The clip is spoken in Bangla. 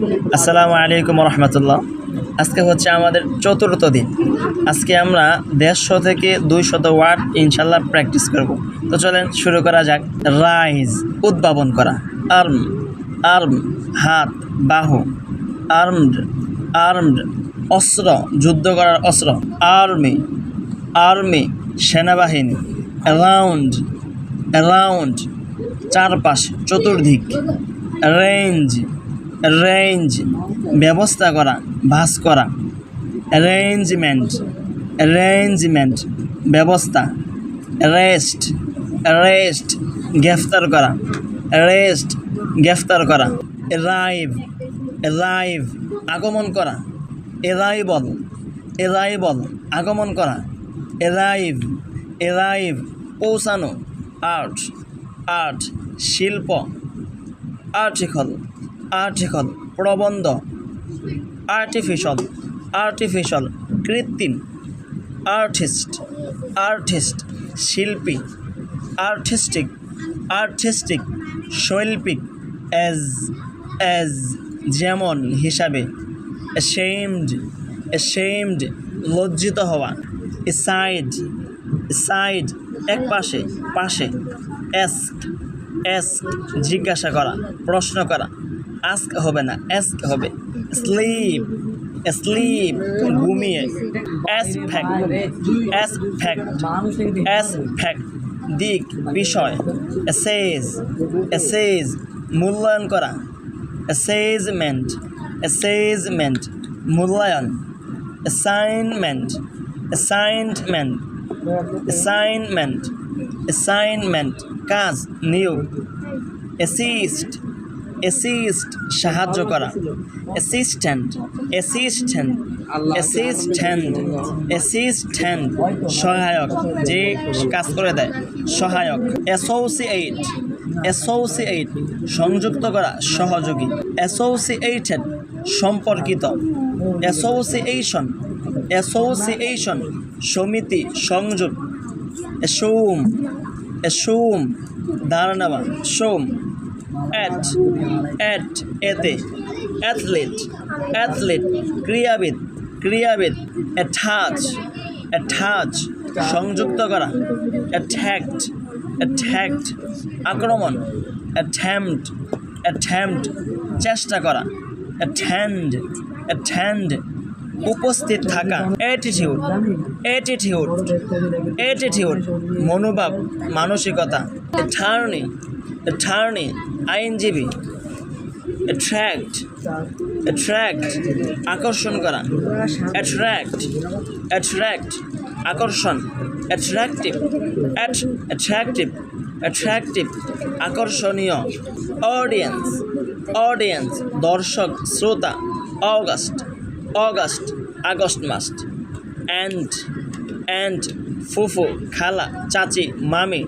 আসসালামু আলাইকুম রহমতুল্লাহ আজকে হচ্ছে আমাদের চতুর্থ দিন। আজকে আমরা দেড়শো থেকে দুইশত ওয়ার্ড ইনশাল্লাহ প্র্যাকটিস করব। তো চলেন শুরু করা যাক। রাইজ, উদ্ভাবন করা। আর্ম আর্ম, হাত, বাহু। আর্মড আর্মড, অস্ত্র, যুদ্ধ করার অস্ত্র। আর্মি আর্মি, সেনাবাহিনী। অ্যারাউন্ড অ্যারাউন্ড চারপাশ, চতুর্দিক। রেঞ্জ রেঞ্জ ব্যবস্থা করা ভাস করা। অ্যারেঞ্জমেন্ট অ্যারেঞ্জমেন্ট ব্যবস্থা। রেস্ট রেস্ট গ্রেফতার করা। রেস্ট গ্রেফতার করা। রাইভ রাইভ আগমন করা। এরাইবল এরাইবল আগমন করা। এরাইভ এরাইভ পৌঁছানো। আর্ট আর্ট শিল্প। আর্টিকল আর্টিকল প্রবন্ধ আর্টিফিশাল আর্টিফিশাল কৃত্রিম, আর্টিস্ট আর্টিস্ট শিল্পী, আর্টিস্টিক আর্টিস্টিক শৈল্পিক অ্যাজ অ্যাজ যেমন হিসাবে অ্যাশেমড অ্যাশেমড লজ্জিত হওয়া সাইড সাইড এক পাশে পাশে এস্ক এস্ক জিজ্ঞাসা করা, প্রশ্ন করা আস্ক হবে না এস্ক হবে। স্লিপ স্লিপ, ঘুমিয়ে। অ্যাসফ্যাক্ট অ্যাসফ্যাক্ট অ্যাসফ্যাক্ট, দিক, বিষয় এসেজ এসেজ মূল্যায়ন করা। অ্যাসেজমেন্ট অ্যাসেজমেন্ট, মূল্যায়ন। অ্যাসাইনমেন্ট অ্যাসাইনমেন্ট অ্যাসাইনমেন্ট অ্যাসাইনমেন্ট, কাজ, নিয়োগ। অ্যাসিস্ট অ্যাসিস্ট সাহায্য করা। অ্যাসিস্ট্যান্ট অ্যাসিস্ট্যান্ট অ্যাসিস্ট্যান্ট অ্যাসিস্ট্যান্ট সহায়ক যে কাজ করে দেয় সহায়ক। অ্যাসোসিয়েট অ্যাসোসিয়েট সংযুক্ত করা সহযোগী। অ্যাসোসিয়েটেড সম্পর্কিত। অ্যাসোসিয়েশন অ্যাসোসিয়েশন সমিতি সংযোগ। সোম সোম ধারণাবা সোম অ্যাট অ্যাট, এতে, অ্যাথলেট অ্যাথলেট ক্রীড়াবিদ ক্রীড়াবিদ অ্যাঠাচ অ্যাঠাচ সংযুক্ত করা, অ্যাট্যাক্ট অ্যাট্যাক্ট, আক্রমণ অ্যাটেম্পট অ্যাটেম্পট চেষ্টা করা অ্যাটেন্ড অ্যাটেন্ড উপস্থিত থাকা, অ্যাটিটিউড অ্যাটিটিউড অ্যাটিটিউড, মনোভাব, মানসিকতা, অ্যাটার্নি অ্যাটার্নি আইনজীবী অ্যাট্রাক্ট অ্যাট্রাক্ট আকর্ষণ করা অ্যাট্রাক্ট অ্যাট্রাক্ট আকর্ষণ অ্যাট্রাকটিভ অ্যাট্রাকটিভ অ্যাট্রাকটিভ আকর্ষণীয় অডিয়েন্স অডিয়েন্স দর্শক, শ্রোতা অগাস্ট অগাস্ট আগস্ট মাস অ্যান্ড অ্যান্ড ফুফু, খালা, চাচি, মামি।